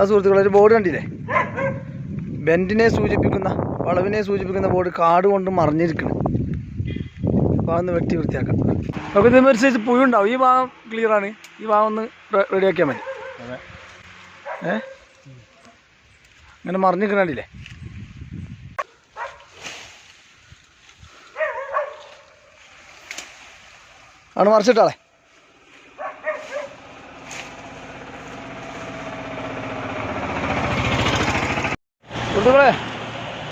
ആ സുഹൃത്തുക്കളെ ഒരു ബോർഡ് കണ്ടില്ലേ? ബെൻഡിനെ സൂചിപ്പിക്കുന്ന വളവിനെ സൂചിപ്പിക്കുന്ന ബോർഡ് കാട് കൊണ്ട് മറിഞ്ഞിരിക്കണം. അപ്പോൾ അതൊന്ന് വെട്ടി വൃത്തിയാക്കാം. അപ്പോൾ ഇതേ ഒരു സൈസ് പുഴ ഉണ്ടാവും. ഈ ഭാഗം ക്ലിയറാണ് ഈ ഭാഗം ഒന്ന് റെഡിയാക്കിയാൽ മതി. ഏ? അങ്ങനെ മറിഞ്ഞിരിക്കണില്ലേ ആണ് മറിച്ചിട്ടാളെ സുഹൃത്തുക്കളെ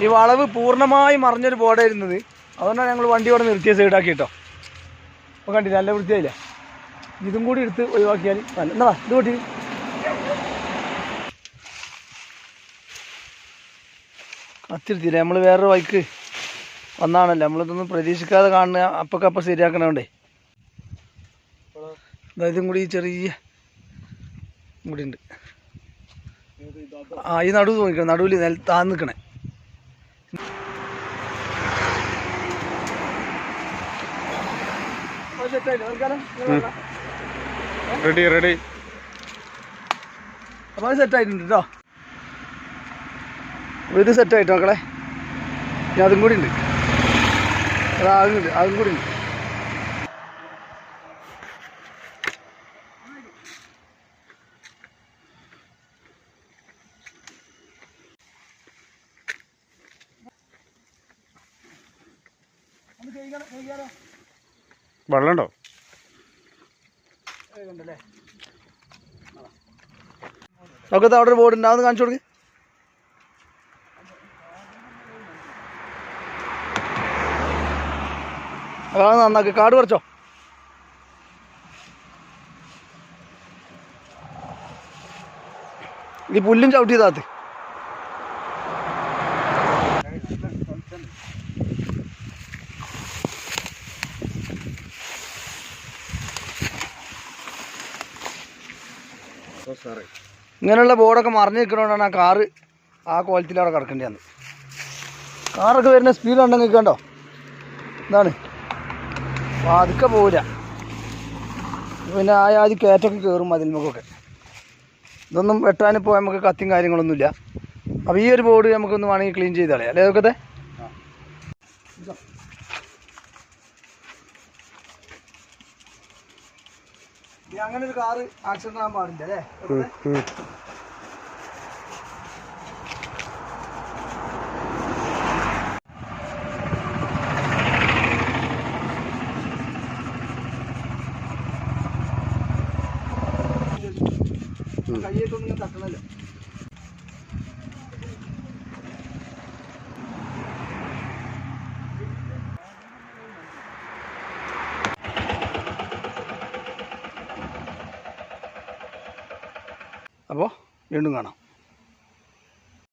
ഈ വളവ് പൂർണമായി മറിഞ്ഞൊരു ബോർഡായിരുന്നത്. അതുകൊണ്ടാണ് ഞങ്ങൾ വണ്ടി ഇവിടെ നിർത്തിയ സൈഡാക്കി കേട്ടോ അപ്പോൾ കണ്ടില്ല നല്ല വൃത്തിയായില്ലേ? ഇതും കൂടി എടുത്ത് ഒഴിവാക്കിയാൽ നല്ല എന്നാ ഇത് കൂട്ടി കത്തിരുത്തില്ല നമ്മൾ വേറൊരു വൈക്ക് വന്നാണല്ലോ. നമ്മളിതൊന്നും പ്രതീക്ഷിക്കാതെ കാണുന്ന അപ്പൊക്കപ്പം ശരിയാക്കണോണ്ടേ അതായത് കൂടി ചെറിയ കൂടി ഉണ്ട്. ആ ഈ നടുവ് നോക്കണം. നടുവിൽ നെൽ താന്ന് നിൽക്കണേ റെഡി റെഡി. അപ്പോൾ അത് സെറ്റായിട്ടുണ്ട് കേട്ടോ ഇത് സെറ്റായിട്ടോ മക്കളെ ഇനി അതും കൂടി ഉണ്ട്. അത് കൂടി ഉണ്ട്. വെള്ളമുണ്ടോ? നമുക്ക് അവിടെ ഒരു ബോർഡ് ഉണ്ടാവുന്ന കാണിച്ചു കൊടുക്ക്. അതാണ് നന്നാക്കി. കാട് കുറച്ചോ ഈ പുല്ലും ചവിട്ടി ഇങ്ങനെയുള്ള ബോർഡൊക്കെ മറിഞ്ഞ് നിൽക്കണോണ്ടാണ് ആ കാറ് ആ ക്വാളിറ്റിയിൽ അവിടെ കിടക്കേണ്ടി വന്നത് കാറൊക്കെ വരുന്ന സ്പീഡ് ഉണ്ടെങ്കിൽ നിൽക്കണ്ടോ എന്താണ് പതുക്കെ പോവില്ല പിന്നെ ആ ആദ്യം കയറ്റൊക്കെ കയറും അതിൽമുഖമൊക്കെ ഇതൊന്നും വെട്ടാനിപ്പോൾ നമുക്ക് കത്തിയും കാര്യങ്ങളൊന്നുമില്ല. അപ്പോൾ ഈ ഒരു ബോർഡ് നമുക്കൊന്ന് വേണമെങ്കിൽ ക്ലീൻ ചെയ്ത് കളയാം. അല്ലേ അതൊക്കെ അങ്ങനെ ഒരു കാറ് ആക്സിഡന്റ് ആകാൻ പാടില്ല അല്ലേ? കയ്യേറ്റൊന്നും തട്ടണല്ലോ. അപ്പോൾ വീണ്ടും കാണാം.